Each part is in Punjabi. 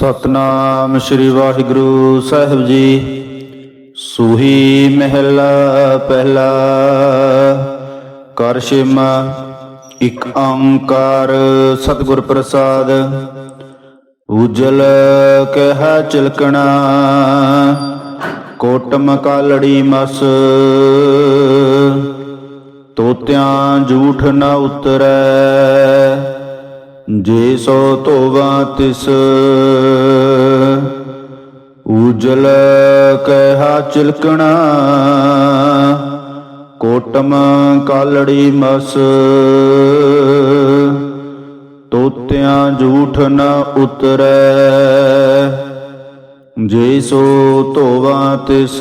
ਸਤਨਾਮ ਸ੍ਰੀ ਵਾਹਿਗੁਰੂ ਸਾਹਿਬ ਜੀ। ਸੂਹੀ ਮਹਿਲਾ ਪਹਿਲਾ। ਕਰ ਛੇਮਾ, ਇੱਕ ਓੰਕਾਰ ਸਤਿਗੁਰ ਪ੍ਰਸਾਦ। ਉਜਲ ਕਹਿ ਚਿਲਕਣਾ, ਕੋਟਮ ਕਾਲੜੀ ਮਸ। ਤੋਤਿਆਂ ਝੂਠ ਨਾ ਉਤਰੈ ਜੇ ਸੋ ਧੋਵਾ ਤਿਸ, ਉਜਲ ਕਹਾ ਚਿਲਕਣਾ, ਕੋਟਮ ਕਾਲੜੀ ਮਸ, ਤੋਤਿਆਂ ਝੂਠ ਨ ਉਤਰੈ। ਜੇ ਸੋ ਧੋਵਾ ਤਿਸ,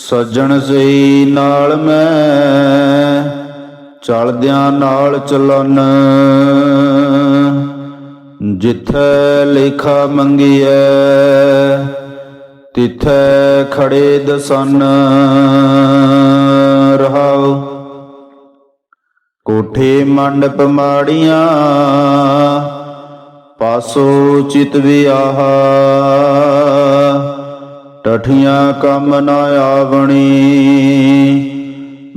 ਸੱਜਣ ਸਈ ਨਾਲ ਮੈਂ ਚਲਦਿਆਂ ਨਾਲ ਚਲਨ। ਜਿੱਥੈ ਲੇਖਾ ਮੰਗੀਐ, ਤਿਥੈ ਖੜੇ ਦਸਨ। ਰਹਾਉ ਕੋਠੇ ਮੰਡਪ ਮਾੜੀਆਂ, ਪਾਸੋ ਚਿਤ ਵਿਆਹਾ। ਟਠੀਆਂ ਕੰਮ ਨਾ ਆਵਣੀ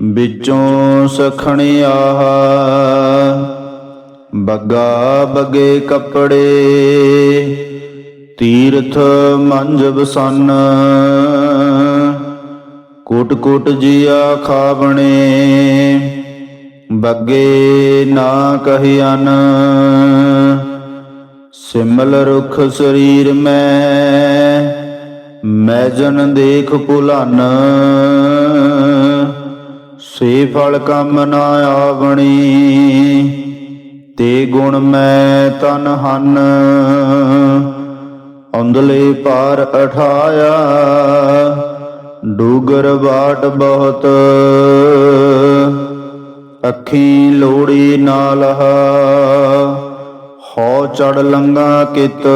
ਵਿੱਚੋਂ ਸਖਣੀ ਆਹ। ਬੱਗਾ ਬਗੇ ਕੱਪੜੇ, ਤੀਰਥ ਮੰਜ ਬਸਨ। ਕੋਟ ਕੋਟ ਜੀਆ ਖਾਵਣੇ, ਬੱਗੇ ਨਾ ਕਹਿਆਨ ਸਿਮਲ ਰੁਖ ਸਰੀਰ ਮੈਂ ਮੈਂ ਜਨ ਦੇਖ ਭੁਲਨ। ਸੇ ਫਲ ਕੰਮ ਨਾ ਆਵਣੀ, ਤੇ ਗੁਣ ਮੈਂ ਤਨ ਹਨ। ਅੰਦਲੇ ਪਾਰ ਅਠਾਇਆ, ਡੂਗਰ ਬਾਟ ਬਹੁਤ। ਅੱਖੀ ਲੋੜੀ ਨਾਲ ਹੋ ਚੜ ਲੰਗਾ ਕਿਤ।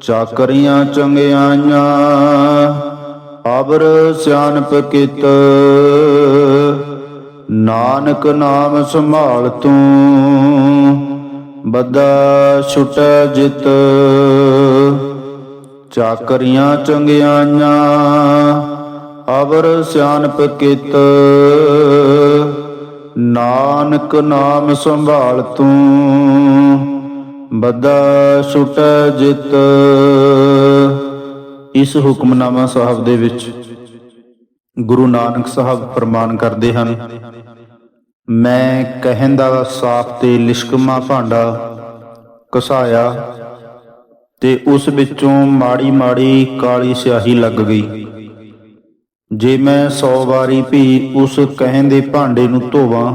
ਚਾਕਰੀਆਂ ਚੰਗਿਆਈਆਂ ਅਬਰ ਸਿਆਨਪ ਕਿਤ। ਨਾਨਕ ਨਾਮ ਸੰਭਾਲ ਤੂੰ, ਬੱਦਾ ਛੁਟ ਜਿਤ। ਚਾਕਰੀਆਂ ਚੰਗਿਆਈਆਂ ਅਬਰ ਸਿਆਨਪ ਕਿਤ। ਨਾਨਕ ਨਾਮ ਸੰਭਾਲ ਤੂੰ, ਬੱਦਾ ਛੁਟ ਜਿਤ। ਇਸ ਹੁਕਮਨਾਮਾ ਸਾਹਿਬ ਦੇ ਵਿੱਚ ਗੁਰੂ ਨਾਨਕ ਸਾਹਿਬ ਫਰਮਾਨ ਕਰਦੇ ਹਨ, ਮੈਂ ਕਹਿਣ ਦਾ ਸਾਫ਼ ਤੇ ਲਿਸ਼ਕਮਾ ਭਾਂਡਾ ਕਸਾਇਆ ਤੇ ਉਸ ਵਿੱਚੋਂ ਮਾੜੀ ਮਾੜੀ ਕਾਲੀ ਸਿਆਹੀ ਲੱਗ ਗਈ। ਜੇ ਮੈਂ 100 ਵਾਰੀ ਵੀ ਉਸ ਕਹਿਣ ਦੇ ਭਾਂਡੇ ਨੂੰ ਧੋਵਾਂ,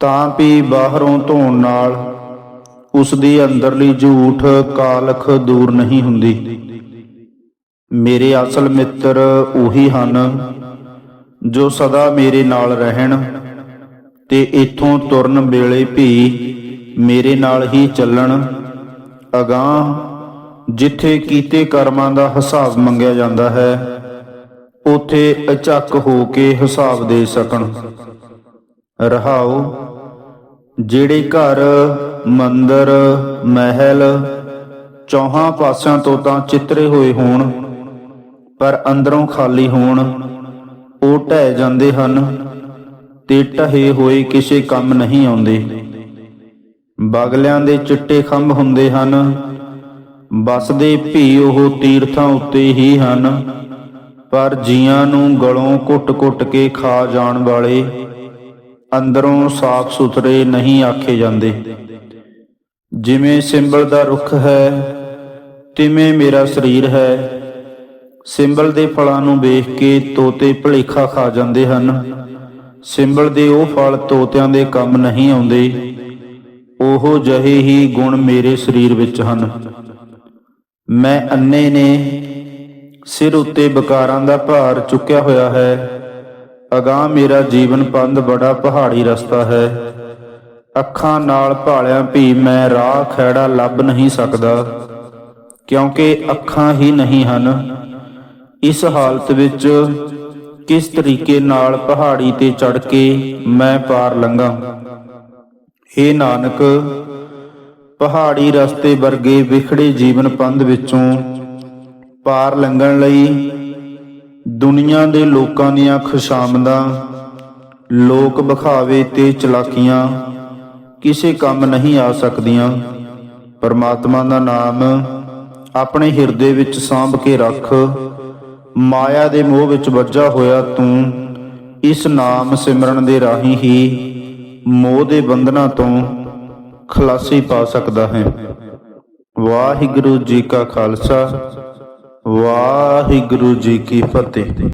ਤਾਂ ਵੀ ਬਾਹਰੋਂ ਧੋਣ ਨਾਲ ਉਸ ਦੀ ਅੰਦਰਲੀ ਝੂਠ ਕਾਲਖ ਦੂਰ ਨਹੀਂ ਹੁੰਦੀ। ਮੇਰੇ ਅਸਲ ਮਿੱਤਰ ਉਹੀ ਹਨ ਜੋ ਸਦਾ ਮੇਰੇ ਨਾਲ ਰਹਿਣ ਤੇ ਇਥੋਂ ਤੁਰਨ ਵੇਲੇ ਵੀ ਮੇਰੇ ਨਾਲ ਹੀ ਚੱਲਣ। ਅਗਾਹ ਜਿੱਥੇ ਕੀਤੇ ਕਰਮਾਂ ਦਾ ਹਿਸਾਬ ਮੰਗਿਆ ਜਾਂਦਾ ਹੈ, ਉਥੇ ਅਚੱਕ ਹੋ ਕੇ ਹਿਸਾਬ ਦੇ ਸਕਣ। ਰਹਾਓ ਜਿਹੜੇ ਘਰ, ਮੰਦਰ, ਮਹਿਲ ਚੌਹਾਂ ਪਾਸਿਆਂ ਤੋਂ ਤਾਂ ਚਿੱਤਰੇ ਹੋਏ ਹੋਣ, ਪਰ ਅੰਦਰੋਂ ਖਾਲੀ ਹੋਣ, ਉਹ ਢਹਿ ਜਾਂਦੇ ਹਨ ਤੇ ਢਹੇ ਹੋਏ ਕਿਸੇ ਕੰਮ ਨਹੀਂ ਆਉਂਦੇ। ਬਗਲਿਆਂ ਦੇ ਚਿੱਟੇ ਖੰਭ ਹੁੰਦੇ ਹਨ ਬਸਦੇ ਭੀ ਉਹ ਤੀਰਥਾਂ ਉੱਤੇ ਹੀ ਹਨ, ਪਰ ਜੀਆਂ ਨੂੰ ਗਲੋਂ ਘੁੱਟ ਘੁੱਟ ਕੇ ਖਾ ਜਾਣ ਵਾਲੇ ਅੰਦਰੋਂ ਸਾਫ਼ ਸੁਥਰੇ ਨਹੀਂ ਆਖੇ ਜਾਂਦੇ। ਜਿਵੇਂ ਸਿੰਬਲ ਦਾ ਰੁੱਖ ਹੈ, ਤਿਵੇਂ ਮੇਰਾ ਸਰੀਰ ਹੈ। ਸਿੰਬਲ ਦੇ ਫਲਾਂ ਨੂੰ ਵੇਖ ਕੇ ਤੋਤੇ ਭਲੇਖਾ ਖਾ ਜਾਂਦੇ ਹਨ। ਸਿੰਬਲ ਦੇ ਉਹ ਫਲ ਤੋਤਿਆਂ ਦੇ ਕੰਮ ਨਹੀਂ ਆਉਂਦੇ। ਉਹੋ ਜਿਹੇ ਹੀ ਗੁਣ ਮੇਰੇ ਸਰੀਰ ਵਿੱਚ ਹਨ। ਮੈਂ ਅੰਨੇ ਨੇ ਸਿਰ ਉੱਤੇ ਬਕਾਰਾਂ ਦਾ ਭਾਰ ਚੁੱਕਿਆ ਹੋਇਆ ਹੈ। ਅਗਾਹ ਮੇਰਾ ਜੀਵਨ ਪੰਧ ਬੜਾ ਪਹਾੜੀ ਰਸਤਾ ਹੈ। ਅੱਖਾਂ ਨਾਲ ਭਾਲਿਆਂ ਵੀ ਮੈਂ ਰਾਹ ਖੈੜਾ ਲੱਭ ਨਹੀਂ ਸਕਦਾ, ਕਿਉਂਕਿ ਅੱਖਾਂ ਹੀ ਨਹੀਂ ਹਨ। ਇਸ ਹਾਲਤ ਵਿੱਚ ਕਿਸ ਤਰੀਕੇ ਨਾਲ ਪਹਾੜੀ ਤੇ ਚੜ ਕੇ ਮੈਂ ਪਾਰ ਲੰਘਾਂ? ਹੇ ਨਾਨਕ, ਪਹਾੜੀ ਰਸਤੇ ਵਰਗੇ ਵਿਖੜੇ ਜੀਵਨ ਪੰਧ ਵਿੱਚੋਂ ਪਾਰ ਲੰਘਣ ਲਈ ਦੁਨੀਆ ਦੇ ਲੋਕਾਂ ਦੀਆਂ ਖੁਸ਼ਾਮਦਾਂ, ਲੋਕ ਵਿਖਾਵੇ ਤੇ ਚਲਾਕੀਆਂ, ਕਿਸੇ ਕੰਮ ਨਹੀਂ ਆ ਸਕਦੀਆਂ। ਪਰਮਾਤਮਾ ਦਾ ਨਾਮ ਆਪਣੇ ਹਿਰਦੇ ਵਿੱਚ ਸਾਂਭ ਕੇ ਰੱਖ, ਮਾਇਆ ਦੇ ਮੋਹ ਵਿੱਚ ਵੱਜਾ ਹੋਇਆ ਤੂੰ, ਇਸ ਨਾਮ ਸਿਮਰਨ ਦੇ ਰਾਹੀਂ ਹੀ ਮੋਹ ਦੇ ਬੰਧਨਾਂ ਤੋਂ ਖਲਾਸੀ ਪਾ ਸਕਦਾ ਹੈ। ਵਾਹਿਗੁਰੂ ਜੀ ਕਾ ਖਾਲਸਾ। ਵਾਹਿਗੁਰੂ ਜੀ ਕੀ ਫਤਿਹ।